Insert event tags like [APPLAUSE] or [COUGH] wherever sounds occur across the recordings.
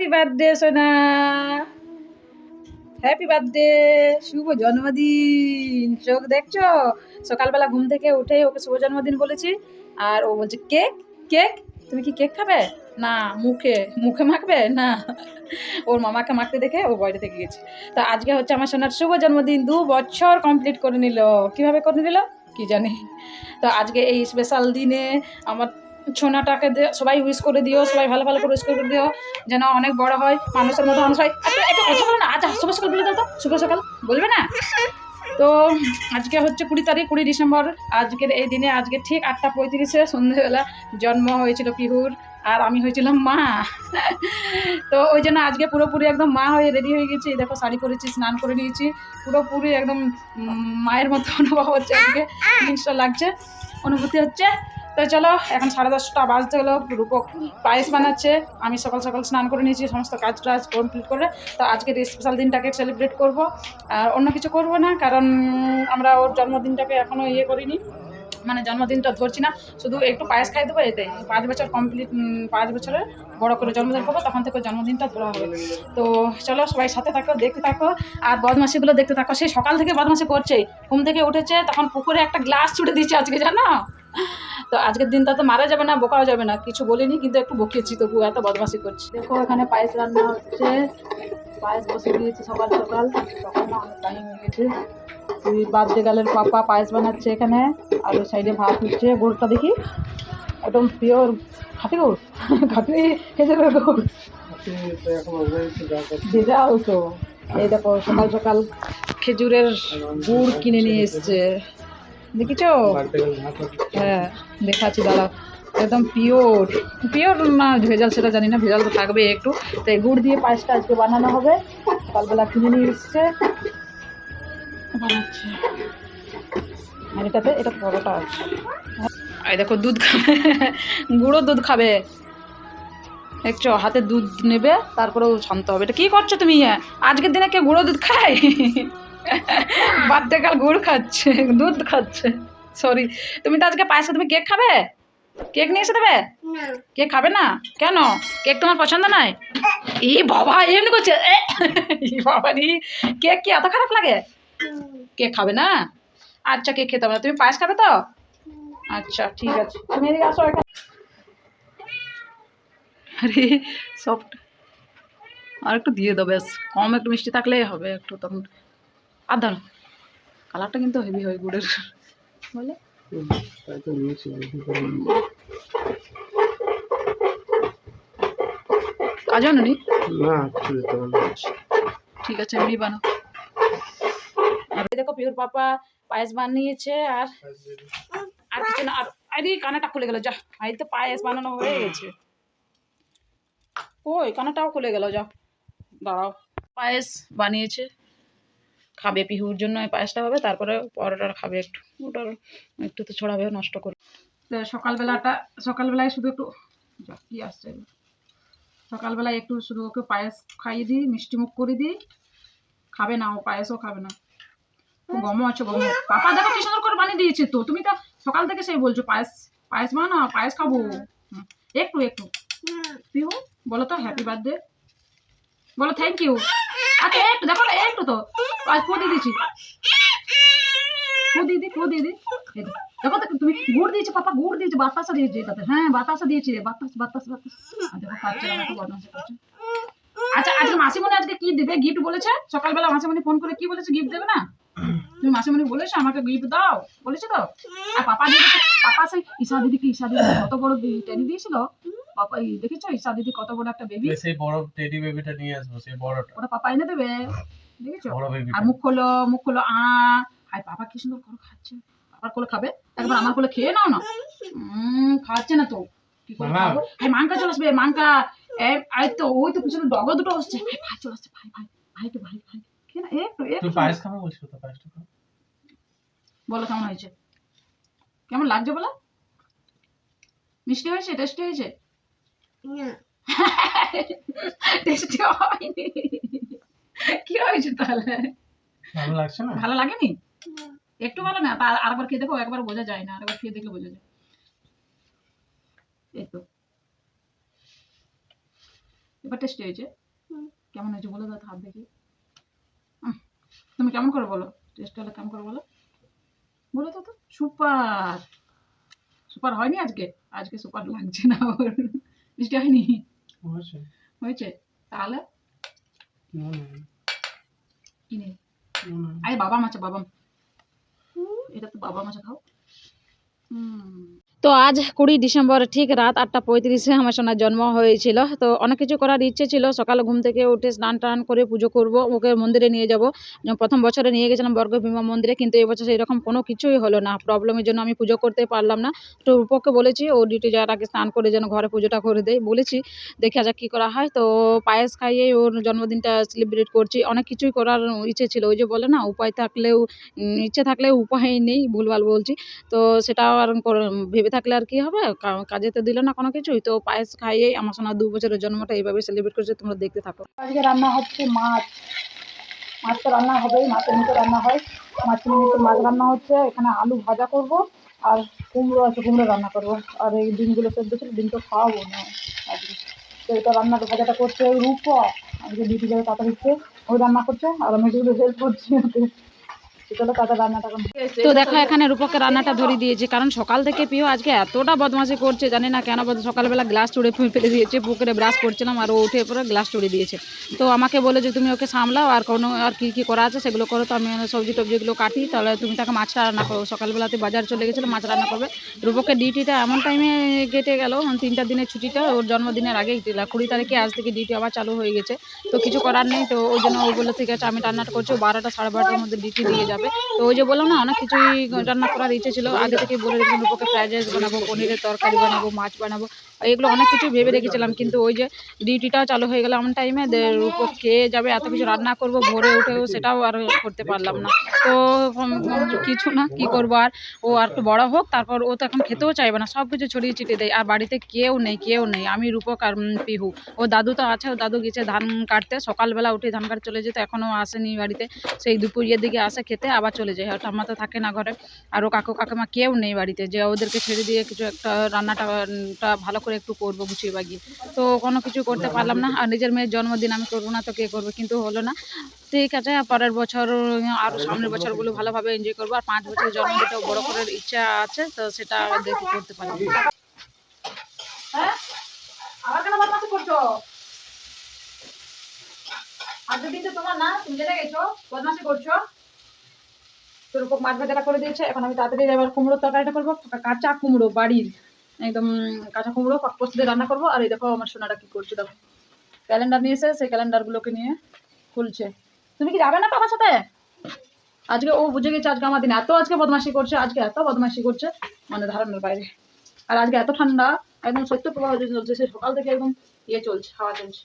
Happy birthday সোনা। Happy birthday শুভ জন্মদিন। চোখ দেখছ? সকালবেলা ঘুম থেকে উঠে ওকে শুভ জন্মদিন বলেছি। আর ও বলছে, কেক? কেক? তুমি কি কেক খাবে? না, মুখে। মুখে মাখবে? না। ওর মামাকে মাখতে দেখে ও বাইরে থেকে গেছে। তো আজকে হচ্ছে আমার সোনার শুভ জন্মদিন। দু বছর কমপ্লিট করে নিল। কীভাবে করে নিল? কি জানি। তো আজকে এই স্পেশাল দিনে আমার ছোনাটাকে দে- সবাই উইশ করে দিও সবাই ভালো ভালো করে উইশ করে দিও যেন অনেক বড় হয় মানুষের মতো মানুষ হয়। একটু একটু কথা বলো না আজ শুভ সকাল বলে দাও তো শুভ সকাল বলবে না? তো আজকে হচ্ছে কুড়ি তারিখ কুড়ি ডিসেম্বর আজকের এই দিনে আজকে ঠিক আটটা পঁয়ত্রিশে সন্ধ্যেবেলা জন্ম হয়েছিল পিহুর আর আমি হয়েছিলাম মা। তো ওই জন্য আজকে পুরোপুরি একদম মা হয়ে রেডি হয়ে গেছি দেখো শাড়ি পরেছি স্নান করে নিয়েছি পুরোপুরি একদম মায়ের মতো অনুভব হচ্ছে আজকে জিনিসটা লাগছে। অনুভূতি হচ্ছে তো চলো, এখন সাড়ে দশটা বাজতে গেলো, রূপক পায়েস বানাচ্ছে। আমি সকাল সকাল স্নান করে নিয়েছি, সমস্ত কাজ টাজ কমপ্লিট করে। তো আজকের স্পেশাল দিনটাকে সেলিব্রেট করব, আর অন্য কিছু করব না, কারণ আমরা ওর জন্মদিনটাকে এখনও ইয়ে করিনি। মানে জন্মদিনটা ধরছি না, শুধু একটু পায়েস খাই দেবো, এতে পাঁচ বছর কমপ্লিট পাঁচ বছরের বড় করে জন্মদিন করব, তখন থেকে জন্মদিনটা ধরা হবে। তো চলো, সবাই সাথে থাকো, দেখতে থাকো, আর বদমাসিগুলো দেখতে থাকো সেই সকাল থেকে বদমাসি করছে, ঘুম থেকে উঠেছে, তখন পুকুরে একটা গ্লাস ছুটে দিচ্ছে আজকে, জানো? তো আজকের দিনটা তো মারা যাবে না, বোকাও যাবে না। কিছু বলিনি, কিন্তু একটু বকিয়েছি তবু এত বদমাসি করছি। দেখো, এখানে পায়েস রান্না হচ্ছে। পায়েস বসে দিয়েছি সকাল সকাল। তখন অনেক টাইম গেছে। তুই বার্থডে গালের পাপা পায়েস বানাচ্ছে এখানে, আর ওই সাইডে ভাত হচ্ছে। গোড়টা দেখি, একদম পিওর খাটি গুড় [LAUGHS] খাটি খেজুরের গুড় ভেজাও তো। এই দেখো, সকাল সকাল খেজুরের গুড় কিনে নিয়ে এসছে। দেখিছো? হ্যাঁ দেখাচ্ছি দাঁড়া একদম পিওর পিওর না ভেজাল সেটা জানি না ভেজাল তো থাকবে একটু। তো এই গুড় দিয়ে পায়েসটা আজকে বানানো হবে। সকালবেলা কিনে নিয়ে এসছে। বানাচ্ছে। আর এটাতে এটা পরোটা আছে। এই দেখো দুধ খাবে। গুঁড়ো দুধ খাবে। দেখছ হাতে দুধ নেবে তারপরেও শান্ত হবে। এটা কি করছ তুমি? আজকের দিনে কেউ গুঁড়ো দুধ খায়? বার্থডে কাল গুড় খাচ্ছে দুধ খাচ্ছে। সরি তুমি তো আজকে পায়েসে তুমি কেক খাবে? কেক নিয়ে এসে দেবে? কেক খাবে না? কেন? কেক তোমার পছন্দ নয় ই বাবা এমনি করছে ই বাবা রি কেক কি এত খারাপ লাগে? কেক খাবে না? আচ্ছা কেক খেতে হবে না। তুমি পায়েস খাবে তো? আচ্ছা ঠিক আছে। তুমি এদিকে আসো আরে সফট আর একটু দিয়ে দাও ব্যাস। কম একটু মিষ্টি থাকলেই হবে একটু তখন। আর দাও কালারটা কিন্তু হেভি হয় গুড়ের। বলে? কাজ নি ঠিক আছে এমনি বানাও। আর দেখো পিওর পাপা পায়েস বানিয়েছে আর আর কিছু না আর আরে কানাটা খুলে গেল যা। এই তো পায়েস বানানো হয়ে গেছে। ওই কানাটাও খুলে গেল যা। দাঁড়াও। পায়েস বানিয়েছে। খাবে পিহুর জন্য এই পায়েসটা হবে তারপরে পরোটা খাবে একটু। ওটার একটু তো ছড়াবে নষ্ট করে। তো সকালবেলাটা সকালবেলায় শুধু একটু কি আসছে সকালবেলায় একটু শুধু ওকে পায়েস খাইয়ে দিই মিষ্টি মুখ করে দিই। খাবে না ও পায়েসও খাবে না। গম আছে গম পাপা দেখো কি সুন্দর করে বানিয়ে দিয়েছে তো। তুমি তো সকাল থেকে সেই বলছো পায়েস পায়েস বানা পায়েস খাব। একটু একটু। পিহু বলো তো হ্যাপি বার্থডে বলো থ্যাংক ইউ আচ্ছা একটু দেখো না, একটু তো। আজ ফো দিয়ে দিয়েছি ফো দিয়ে দি, ফো দিয়ে দি। দেখো। তো, তুমি গুড় দিয়েছে, পাপা, গুড় দিয়েছে বাতাসা দিয়েছে এটাতে। হ্যাঁ বাতাসা দিয়েছে বাতাস বাতাস বাতাস। দেখো খাচ্ছে আচ্ছা আজকে মাসিমণি আজকে কি দেবে? গিফট বলেছে? সকালবেলা মাসিমণি ফোন করে কি বলেছে গিফট দেবে না? তুমি মাসিমণি বলেছ, আমাকে গিফট দাও। বলেছে তো? আর পাপা দিদি পাপা সেই ঈশা দিদিকে, ঈশা দিদি কত বড় টেডি দিয়েছিল? পাপা দেখেছ? ঈশা দিদি কত বড় একটা বেবি সেই বড় টেডি বেবিটা নিয়ে আসব সেই বড়টা। ওটা পাপা এনে দেবে? দেখেছ? বড় বেবি আর মুখ খোলো মুখ খোলো আ। হাই পাপা কি সুন্দর করে খাচ্ছে। পাপার কোলে খাবে? একবার আমার কোলে খেয়ে নাও না। উম, খাচ্ছে না তো। কি করে। খাব? এই মাংকা চলে আসবে মাংকা। এই তো ওই তো পিছনে ডগ দুটো আসছে ভাই ভাই চলে আসছে ভাই ভাই ভাই তো ভাই ভাই। খেয়ে না? একটু একটু। পায়েস খাব বলছিস তো পায়েসটা বলো কেমন হয়েছে? কেমন লাগছে বলো? মিষ্টি হয়েছে টেস্টি হয়েছে? টেস্টি [LAUGHS] হয়নি। কি হয়েছে তাহলে? ভালো লাগছে না? ভালো লাগেনি? একটু ভালো না আরেকবার খেয়ে দেখো একবার বোঝা যায় না আরেকবার খেয়ে দেখলে বোঝা যায়। এই তো। এবার টেস্টি হয়েছে। কেমন হয়েছে বলে দাও হাত দেখি। তুমি কেমন করে বলো? টেস্ট হলে কেমন করে বলো? বলো তো তো। সুপার। সুপার হয়নি আজকে? আজকে সুপার লাগছে না ওর। মিষ্টি হয়নি হয়েছে তাহলে কিনে। আরে বাবা মাছে বাবা এটা তো বাবা মাছে খাও তো আজ কুড়ি ডিসেম্বর, ঠিক রাত আটটা পঁয়ত্রিশে আমার সোনার জন্ম হয়েছিল। তো অনেক কিছু করার ইচ্ছে ছিল। সকালে ঘুম থেকে উঠে স্নান টান করে পুজো করব, ওকে মন্দিরে নিয়ে যাব। প্রথম বছরে নিয়ে গেছিলাম বর্গভীমা মন্দিরে, কিন্তু এবছর সেরকম কোনো কিছুই হলো না। প্রবলেমের জন্য আমি পুজো করতে পারলাম না। তো রূপককে বলেছি, ও ডিউটি যাওয়ার আগে স্নান করে যেন ঘরে পুজোটা করে দেয় বলেছি, দেখা যাক কী করা হয়। তো পায়েস খাইয়ে ওর জন্মদিনটা সেলিব্রেট করছি। অনেক কিছুই করার ইচ্ছে ছিল। ওই যে বলে না, উপায় থাকলেও ইচ্ছে থাকলেও উপায় নেই, ভুলভাল বলছি। তো সেটাও আর ভেবে থাকলে আর কি হবে? কাজে তো দিল না কোনো কিছুই। তো পায়েস খাইয়েই আমার সোনা দু বছরের জন্মটা এইভাবে সেলিব্রেট করছে, তোমরা দেখতে থাকো। আজকে রান্না হচ্ছে মাছ। মাছ তো রান্না হবেই, মাছের মতো রান্না হয়। মাছের মতো মাছ রান্না হচ্ছে। এখানে আলু ভাজা করব আর কুমড়ো আছে, কুমড়ো রান্না করব। আর এই ডিমগুলো সেদ্ধ ছিল ডিম তো খাওয়াবো না। আজকে তো এটা রান্নার ভাজাটা করছে রূপ আজকে ডিউটি যাবে তাড়াতাড়ি ওই রান্না করছে, আর আমি এগুলো হেল্প করছি ওকে। রান্নাটা তো দেখো, এখানে রূপককে রান্নাটা ধরিয়ে দিয়েছি, কারণ সকাল থেকে পিও আজকে এতটা বদমাশি করছে, জানি না কেন সকালবেলা গ্লাস চুড়ে ফেলে দিয়েছে পুকুরে ব্রাশ করছিলাম আর ও উঠে পরে গ্লাস চুড়ে দিয়েছে। তো আমাকে বলে যে, তুমি ওকে সামলাও, আর কোনো, আর কী কী করা আছে সেগুলো করো, তো আমি সবজি টবজিগুলো কাটি, তাহলে তুমি তাকে মাছটা রান্না করো। সকালবেলাতে বাজার চলে গেছিল, মাছ রান্না করবে। রূপকের ডিউটিটা এমন টাইমে কেটে গেল তিনটা দিনের ছুটিটা, ওর জন্মদিনের দিলা কুড়ি তারিখে আজ থেকে ডিউটি আবার চালু হয়ে গেছে। তো কিছু করার নেই, তো ওই জন্য ও বলে ঠিক আছে আমি রান্নাটা করছি বারোটা সাড়ে বারোটার মধ্যে ডিউটি দিয়ে যাবে। তো ওই যে বললাম না, অনেক কিছুই রান্না করার ইচ্ছে ছিল। আগে থেকে বলে রেখেছিলাম রূপকে ফ্রাইড রাইস বানাবো, পনিরের তরকারি বানাবো, মাছ বানাবো। এগুলো অনেক কিছু ভেবে রেখেছিলাম, কিন্তু ওই যে ডিউটিটাও চালু হয়ে গেল এমন টাইমে রূপক খেয়ে যাবে, এত কিছু রান্না করব, ভোরে উঠেও সেটাও আর করতে পারলাম না। তো কিছু না, কি করব আর? ও আর একটু বড় হোক, তারপর ও তো এখন খেতেও চাইবে না, সব কিছু ছড়িয়ে ছিটিয়ে দেয়। আর বাড়িতে কেউ নেই কেউ নেই, আমি রূপক আর পিহু। ও দাদু তো আছে, ও দাদু গেছে ধান কাটতে, সকালবেলা উঠে ধান কাটতে চলে যেত, এখনও আসেনি বাড়িতে। সেই দুপুরের দিকে আসে খেতে। আবার চলে যায়। আর ঠাম্মা তো থাকে না ঘরে। আর ও কাকু, কাকিমা কেউ নেই বাড়িতে। যে ওদেরকে ছেড়ে দিয়ে কিছু একটা রান্নাটা ভালো করে একটু করব গুছিয়ে বাগিয়ে। তো কোনো কিছু করতে পারলাম না। আর নিজের মেয়ের জন্মদিন আমি করব না তো কে করবে? কিন্তু হলো না। ঠিক আছে পরের বছর আরও সামনের বছরগুলো ভালোভাবে এনজয় করব। আর পাঁচ বছরের জন্মদিনটাও বড় করার ইচ্ছা আছে, তো সেটা দেখে করতে পারি। হ্যাঁ? দিন তো তোমার না, তুমি জেনে গেছো, বদমাশি করছ তোর উপর মাছ ভাজাটা করে দিয়েছে। এখন আমি তাড়াতাড়ি এবার কুমড়োর তরকারিটা করব। কাঁচা কুমড়ো বাড়ির, একদম কাঁচা কুমড়ো পাকপোস্ত দিয়ে রান্না করব। আর এই দেখো আমার সোনাটা কি করছে, দেখো। ক্যালেন্ডার নিয়ে এসে সেই ক্যালেন্ডারগুলোকে নিয়ে খুলছে। তুমি কি যাবে না বাবার সাথে? আজকে ও বুঝে গেছে আজকে আমার দিন এত আজকে বদমাশি করছে, আজকে এত বদমাশি করছে মানে ধারণার বাইরে। আর আজকে এত ঠান্ডা, একদম সত্য প্রবাহ চলছে, সে সকাল থেকে একদম ইয়ে চলছে, হাওয়া চলছে।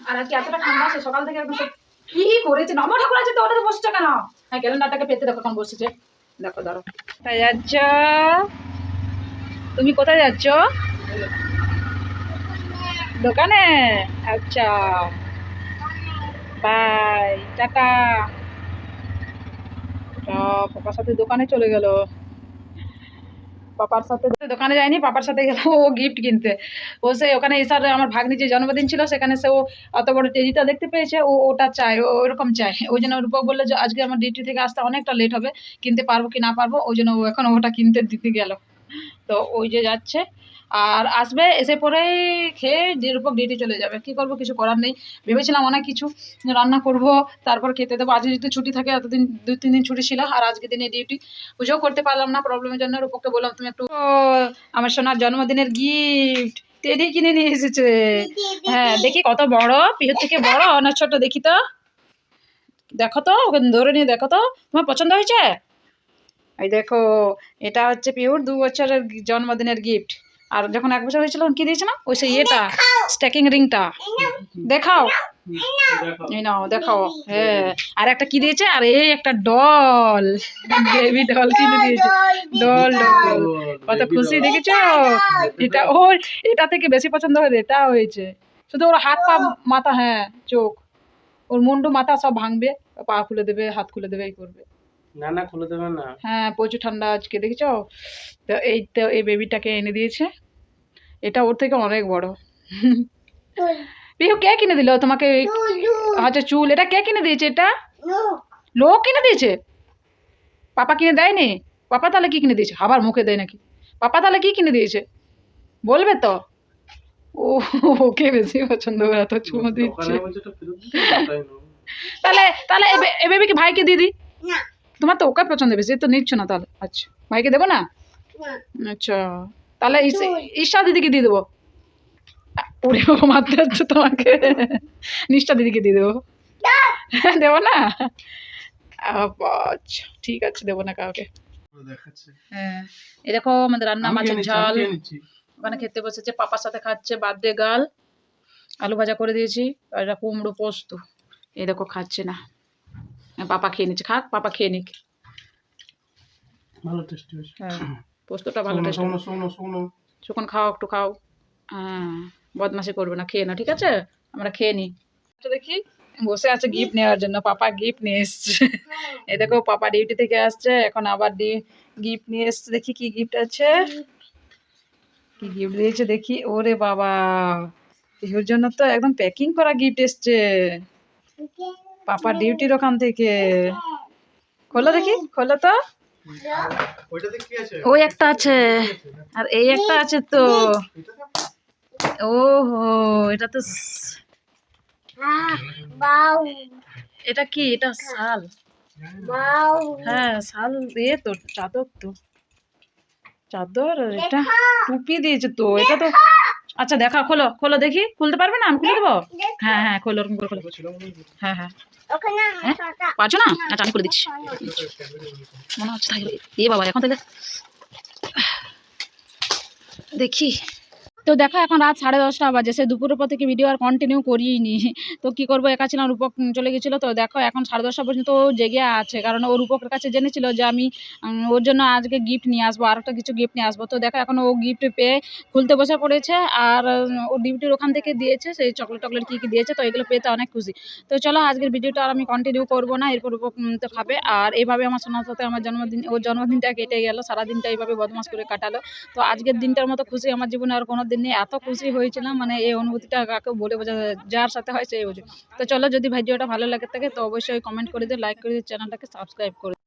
আর আজকে এতটা ঠান্ডা, সে সকাল থেকে একদম কি করেছে নম ঠাকুর আছে তো ওটাতে বসছে কেন? হ্যাঁ ক্যালেন্ডারটাকে পেতে দেখো কেমন বসেছে। দেখো, ধরো। কোথায় যাচ্ছ? তুমি কোথায় যাচ্ছ? দোকানে? আচ্ছা। Bye, ta-ta. সাথে দোকানে চলে গেল। পাপার সাথে দোকানে যায়নি, পাপার সাথে গেল ও গিফট কিনতে। ও সে ওখানে এসার আমার ভাগ্নি যে জন্মদিন ছিল, সেখানে সে ও অত বড় টেডিটা দেখতে পেয়েছে, ও ওটা চায়, ও ওরকম চায়। ওই জন্য রূপক বলল যে, আজকে আমার ডিউটি থেকে আসতে অনেকটা লেট হবে, কিনতে পারব কি না পারব? ওই জন্য ও এখন ওটা কিনতে দিতে গেল। তো ওই যে যাচ্ছে। আর আসবে এসে পরেই খেয়ে যে রূপক ডিউটি চলে যাবে। কি করব কিছু করার নেই। ভেবেছিলাম অনেক কিছু রান্না করব তারপর খেতে দেবো। আজকে যদি ছুটি থাকে এতদিন দুই তিন দিন ছুটি ছিল আর আজকে দিনে ডিউটি পুজোও করতে পারলাম না। প্রবলেমের জন্য রূপককে বললাম তুমি একটু আমার সোনার জন্মদিনের গিফট টেডি কিনে নিয়ে এসেছে। হ্যাঁ দেখি কত বড় পিহুর থেকে বড় না ছোট দেখি তো। দেখো তো ওকে ধরে নিয়ে দেখো তো। তোমার পছন্দ হয়েছে? এই দেখো এটা হচ্ছে পিহুর দু বছরের জন্মদিনের গিফট আর যখন এক বছর হয়েছিল তখন কি দিয়েছে না? ওই সেই ইয়েটা স্ট্যাকিং রিংটা দেখাও। এই নাও। দেখাও। হ্যাঁ। আর একটা কি দিয়েছে? আর এই একটা ডল বেবি ডল কিনে দিয়েছে। ডল ডল কত খুশি দেখেছ? এটা ওর এটা থেকে বেশি পছন্দ হয়েছে এটা হয়েছে। শুধু ওর হাত পা মাথা হ্যাঁ চোখ। ওর মুন্ডু মাথা সব ভাঙবে পা খুলে দেবে হাত খুলে দেবে এই করবে। না না খুলে দেবে না। হ্যাঁ প্রচুর ঠান্ডা আজকে দেখেছ? তো এই তো এই বেবিটাকে এনে দিয়েছে। এটা ওর থেকে অনেক বড়। পিহু কে কিনে দিল? তোমাকে আচ্ছা চুল। এটা কে কিনে দিয়েছে এটা? লোক। কিনে দিয়েছে? পাপা কিনে দেয়নি? পাপা তাহলে কি কিনে দিয়েছে? আবার মুখে দেয় নাকি? পাপা তাহলে কি কিনে দিয়েছে? বলবে তো। ও ওকে বেশি পছন্দ করে তো চুমো দিচ্ছে। তাহলে তাহলে এবে- এভাবে কি ভাইকে দিয়ে দিই তোমার তো ওকে পছন্দ বেশি তো নিচ্ছ না তাহলে। আচ্ছা ভাইকে দেবো না? আচ্ছা তাহলে ঈশা দিদিকে দিয়ে দেবো। ওরে বাবা মারতে হচ্ছে তোমাকে। নিষ্ঠা দিদিকে দিয়ে দেবো। দেবো না? আচ্ছা ঠিক আছে দেবো না কাউকে। হ্যাঁ এই দেখো আমাদের রান্না মাছের ঝাল। ওখানে খেতে বসেছে পাপার সাথে খাচ্ছে বার্থডে গাল আলু ভাজা করে দিয়েছি আর এটা কুমড়ো পোস্ত। এই দেখো খাচ্ছে না। পাপা খেয়ে নিচ্ছে। খাক পাপা খেয়ে নিক। ভালো টেস্টি হয়েছে। হ্যাঁ। পোস্তটা ভালো টেস্ট শোনো শোনো শোনো। যখন খাও একটু খাও। হ্যাঁ বদমাশি করবে না খেয়ে না ঠিক আছে? আমরা খেয়ে নিই। আচ্ছা দেখি। বসে আছে গিফট নেওয়ার জন্য পাপা গিফট নিয়ে এসছে। এই দেখো পাপা ডিউটি থেকে আসছে এখন আবার গিফট নিয়ে এসছে। দেখি কি গিফট আছে। কি গিফট দিয়েছে দেখি। ওরে বাবা! পিহুর জন্য তো একদম প্যাকিং করা গিফট এসছে। পাপা ডিউটির ওখান থেকে। খোলো দেখি খোলো তো। ওইটাতে কি আছে? ওই একটা আছে। আর এই একটা আছে তো। ওহো এটা তো এটা কি? এটা শাল। হ্যাঁ শাল দিয়ে তো চাদর তো। চাদর এটা টুপি দিয়েছে তো এটা তো আচ্ছা দেখা খোলো খোলো দেখি। খুলতে পারবে না? আমি খুলে দেবো? হ্যাঁ হ্যাঁ খোলো ওরকম করে খোলো। হ্যাঁ হ্যাঁ। হ্যাঁ? পারছ না? আচ্ছা আমি খুলে দিচ্ছি। মনে হচ্ছে থাকবে। এ বাবা এখন তাহলে দেখি। তো দেখো, এখন রাত সাড়ে দশটা বাজে। সে দুপুরের পর থেকে ভিডিও আর কন্টিনিউ করিনি। তো কি করব? একা ছিলাম, রূপক চলে গেছিল। তো দেখো, এখন সাড়ে দশটা পর্যন্ত জেগে আছে। কারণ ও রূপকের কাছে জেনেছিল যে আমি ওর জন্য আজকে গিফট নিয়ে আসব আর একটা কিছু গিফট নিয়ে আসব। তো দেখো, এখন ও গিফট পেয়ে খুলতে বসে পড়েছে আর ও ডিউটির ওখান থেকে দিয়েছে, সেই চকলেট টকলেট কী কী দিয়েছে, তো এগুলো পেতে অনেক খুশি। তো চলো, আজকের ভিডিওটা আর আমি কন্টিনিউ করব না। এরপর রূপক তো খাবে। আর এইভাবে আমার সোনার সাথে আমার জন্মদিন, ওর জন্মদিনটা কেটে গেল। সারাদিনটা এইভাবে বদমাস করে কাটালো। তো আজকের দিনটার মতো খুশি আমার জীবনে আর কোনো দিন নেই এত খুশি হয়েছিলাম মানে এই অনুভূতিটা কাকে বলে বোঝা যার সাথে হয় সেই বোঝে তো চলো যদি ভিডিওটা ভালো লাগে থাকে, তো অবশ্যই কমেন্ট করে দিও লাইক করে দিও চ্যানেলটাকে সাবস্ক্রাইব করে।